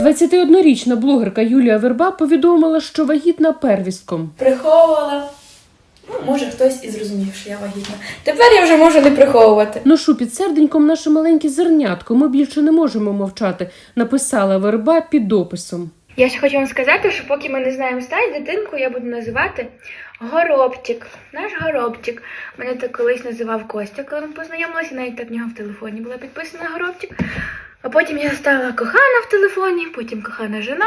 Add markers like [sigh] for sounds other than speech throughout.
21-річна блогерка Юлія Верба повідомила, що вагітна первістком. Приховувала. Ну, може, хтось і зрозумів, що я вагітна. Тепер я вже можу не приховувати. Ношу під серденьком наше маленьке зернятко. Ми більше не можемо мовчати, написала Верба під дописом. Я ще хочу вам сказати, що поки ми не знаємо стать, дитинку я буду називати Горобчик. Наш Горобчик. Мене так колись називав Костя, коли ми познайомилися, навіть так в нього в телефоні була підписана Горобчик. А потім я стала кохана в телефоні, потім кохана жена.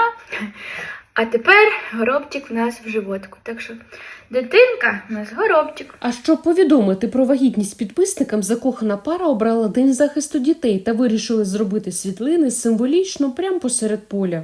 А тепер горобчик в нас в животку. Так що дитинка у нас горобчик. А щоб повідомити про вагітність підписникам, закохана пара обрала день захисту дітей та вирішили зробити світлини символічно прямо посеред поля.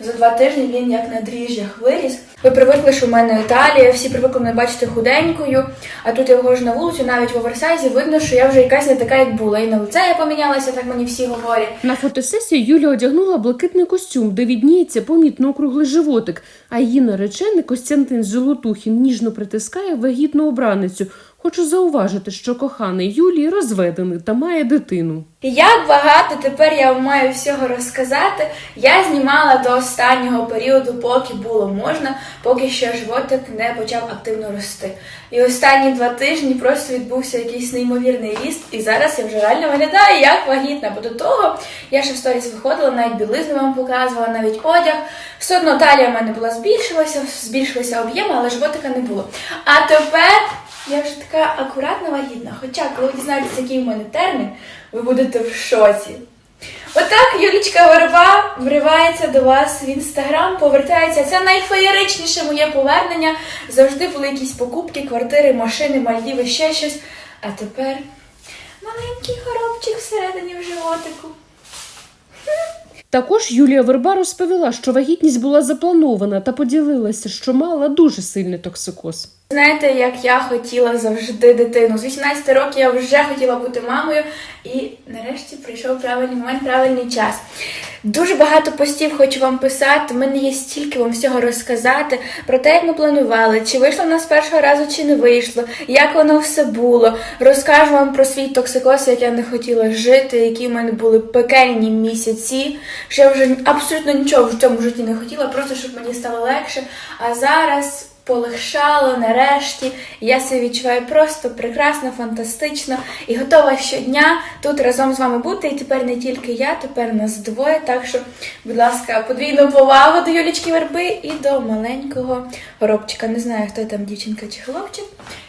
За два тижні він як на дріжджах виріс. Ви привикли, що в мене Італія, всі привикли мене бачити худенькою, а тут я виходжу на вулицю, навіть в оверсайзі видно, що я вже якась не така, як була. І на лице я помінялася, так мені всі говорять. На фотосесії Юля одягнула блакитний костюм, де відніється помітно округлий животик, а її наречений Костянтин Золотухін ніжно притискає вагітну обраницю. Хочу зауважити, що коханий Юлій розведений та має дитину. Як багато тепер я вам маю всього розказати. Я знімала до останнього періоду, поки було можна, поки ще животик не почав активно рости. І останні два тижні просто відбувся якийсь неймовірний ріст, і зараз я вже реально виглядаю як вагітна. Бо до того я ще в сторіс виходила, навіть білизну вам показувала, навіть одяг. Все одно талія в мене була збільшилася, збільшилися об'єми, але животика не було. А тепер я вже така акуратна вагітна. Хоча, коли ви дізнаєтесь, який в мене термін, ви будете в шоці. Отак Юлічка Верба вривається до вас в інстаграм, повертається. Це найфеєричніше моє повернення. Завжди були якісь покупки, квартири, машини, Мальдіви, ще щось. А тепер маленький хоробчик всередині в животику. Також Юлія Верба розповіла, що вагітність була запланована та поділилася, що мала дуже сильний токсикоз. Знаєте, як я хотіла завжди дитину. З 18 років я вже хотіла бути мамою, і нарешті прийшов правильний момент, правильний час. Дуже багато постів хочу вам писати. Мене є стільки вам всього розказати про те, як ми планували, чи вийшло в нас першого разу, чи не вийшло, як воно все було. Розкажу вам про свій токсикоз, як я не хотіла жити, які в мене були пекельні місяці. Що я вже абсолютно нічого в цьому житті не хотіла, просто щоб мені стало легше. А зараз полегшало нарешті. Я себе відчуваю просто прекрасно, фантастично і готова щодня тут разом з вами бути. І тепер не тільки я, тепер нас двоє. Так що, будь ласка, подвійну повагу до Юлічки Верби і до маленького горобчика. Не знаю, хто там дівчинка чи хлопчик.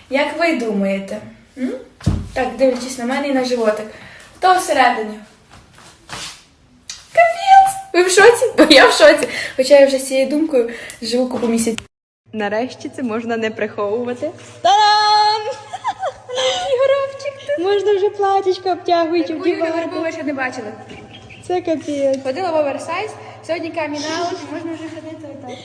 Як ви думаєте? М? Так, дивлячись на мене і на животик. Хто всередині? Капець! Ви в шоці? Бо я в шоці. Хоча я вже з цією думкою живу купу місяців. Нарешті це можна не приховувати. Та-дам! [laughs] Горобчик, Можна вже платічко обтягуючи Таку вдівати. Вербу ще не бачили. Це капець. Ходила в оверсайз, сьогодні камінаут, можна вже ходити отак.